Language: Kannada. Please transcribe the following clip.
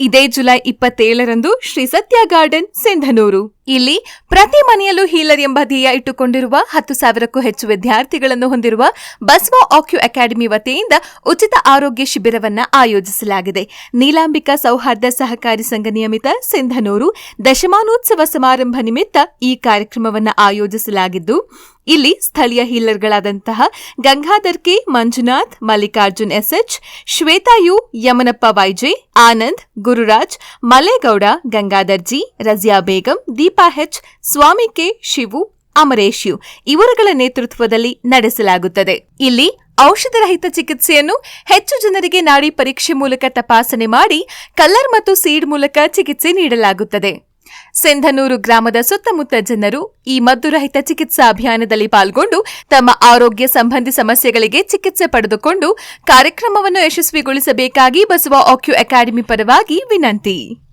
ಇದೇ ಜುಲೈ ಇಪ್ಪತ್ತೇಳರಂದು ಶ್ರೀ ಸತ್ಯ ಗಾರ್ಡನ್, ಸಿಂಧನೂರು. ಇಲ್ಲಿ ಪ್ರತಿ ಮನೆಯಲ್ಲೂ ಹೀಲರ್ ಎಂಬ ಧ್ಯೇಯ ಇಟ್ಟುಕೊಂಡಿರುವ ಹತ್ತು ಸಾವಿರಕ್ಕೂ ಹೆಚ್ಚು ವಿದ್ಯಾರ್ಥಿಗಳನ್ನು ಹೊಂದಿರುವ ಬಸ್ವಾ ಆಕ್ಯು ಅಕಾಡೆಮಿ ವತಿಯಿಂದ ಉಚಿತ ಆರೋಗ್ಯ ಶಿಬಿರವನ್ನು ಆಯೋಜಿಸಲಾಗಿದೆ. ನೀಲಾಂಬಿಕಾ ಸೌಹಾರ್ದ ಸಹಕಾರಿ ಸಂಘ ನಿಯಮಿತ ಸಿಂಧನೂರು ದಶಮಾನೋತ್ಸವ ಸಮಾರಂಭ ನಿಮಿತ್ತ ಈ ಕಾರ್ಯಕ್ರಮವನ್ನು ಆಯೋಜಿಸಲಾಗಿದ್ದು ಇಲ್ಲಿ ಸ್ಥಳೀಯ ಹೀಲರ್ಗಳಾದಂತಹ Gangadhar K. Manjunath, Mallikarjun SH, Shweta U. Yamanappa YJ, Anand, Gururaj, Malegowda Gangadharji Raziya Begum, Deepa H, Swamy K. Shivu, Amaresh U. ಇವರುಗಳ ನೇತೃತ್ವದಲ್ಲಿ ನಡೆಸಲಾಗುತ್ತದೆ. ಇಲ್ಲಿ ಔಷಧರಹಿತ ಚಿಕಿತ್ಸೆಯನ್ನು ಹೆಚ್ಚು ಜನರಿಗೆ ನಾಡಿ ಪರೀಕ್ಷೆ ಮೂಲಕ ತಪಾಸಣೆ ಮಾಡಿ, ಕಲ್ಲರ್ ಮತ್ತು ಸೀಡ್ ಮೂಲಕ ಚಿಕಿತ್ಸೆ ನೀಡಲಾಗುತ್ತದೆ. ಸಿಂಧನೂರು ಗ್ರಾಮದ ಸುತ್ತಮುತ್ತ ಜನರು ಈ ಮದ್ದುರಹಿತ ಚಿಕಿತ್ಸಾ ಅಭಿಯಾನದಲ್ಲಿ ಪಾಲ್ಗೊಂಡು ತಮ್ಮ ಆರೋಗ್ಯ ಸಂಬಂಧಿ ಸಮಸ್ಯೆಗಳಿಗೆ ಚಿಕಿತ್ಸೆ ಪಡೆದುಕೊಂಡು ಕಾರ್ಯಕ್ರಮವನ್ನು ಯಶಸ್ವಿಗೊಳಿಸಬೇಕಾಗಿ ಬಸವ ಆಕ್ಯು ಅಕಾಡೆಮಿ ಪರವಾಗಿ ವಿನಂತಿ.